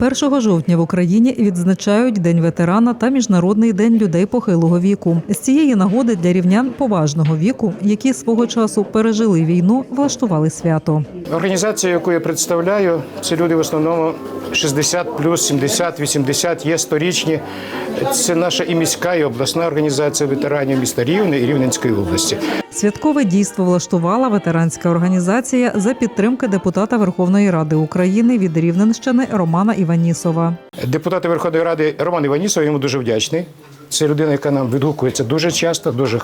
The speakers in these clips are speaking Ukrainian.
1 жовтня в Україні відзначають День ветерана та Міжнародний день людей похилого віку. З цієї нагоди для рівнян поважного віку, які свого часу пережили війну, влаштували свято. Організація, яку я представляю, це люди в основному 60 плюс, 70, 80, є сторічні. Це наша і міська, і обласна організація ветеранів міста Рівне і Рівненської області. Святкове дійство влаштувала ветеранська організація за підтримки депутата Верховної Ради України від Рівненщини Романа Іванісова. Депутати Верховної Ради Роман Іванісов, йому дуже вдячний. Це людина, яка нам відгукується дуже часто, дуже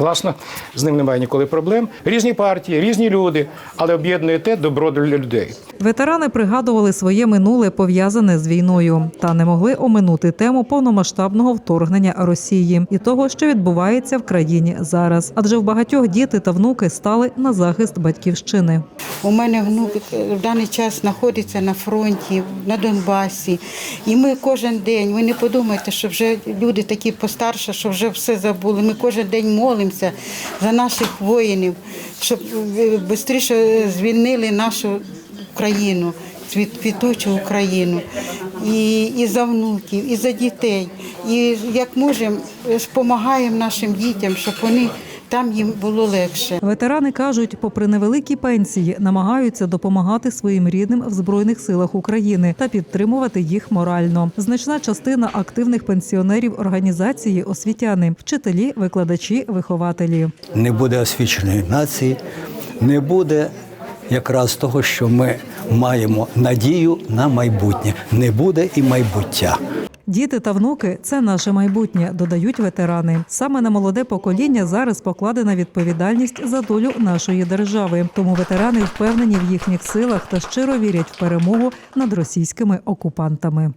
класно. З ним немає ніколи проблем. Різні партії, різні люди, але об'єднує те добро для людей. Ветерани пригадували своє минуле пов'язане з війною та не могли оминути тему повномасштабного вторгнення Росії і того, що відбувається в країні зараз. Адже в багатьох діти та внуки стали на захист батьківщини. У мене внук в даний час знаходиться на фронті, на Донбасі. І ми кожен день, ви не подумайте, що вже люди такі постарше, що вже все забули. Ми кожен день молимося за наших воїнів, щоб швидше звільнили нашу країну, квітучу Україну. І, і за внуків, і за дітей. І як можемо, допомагаємо нашим дітям, щоб вони там їм було легше. Ветерани кажуть, попри невеликі пенсії, намагаються допомагати своїм рідним в збройних силах України та підтримувати їх морально. Значна частина активних пенсіонерів організації освітяни, вчителі, викладачі, вихователі. не буде освіченої нації, не буде якраз того, що ми маємо надію на майбутнє, не буде і майбуття. Діти та внуки це наше майбутнє, додають ветерани. Саме на молоде покоління зараз покладена відповідальність за долю нашої держави. Тому ветерани впевнені в їхніх силах та щиро вірять в перемогу над російськими окупантами.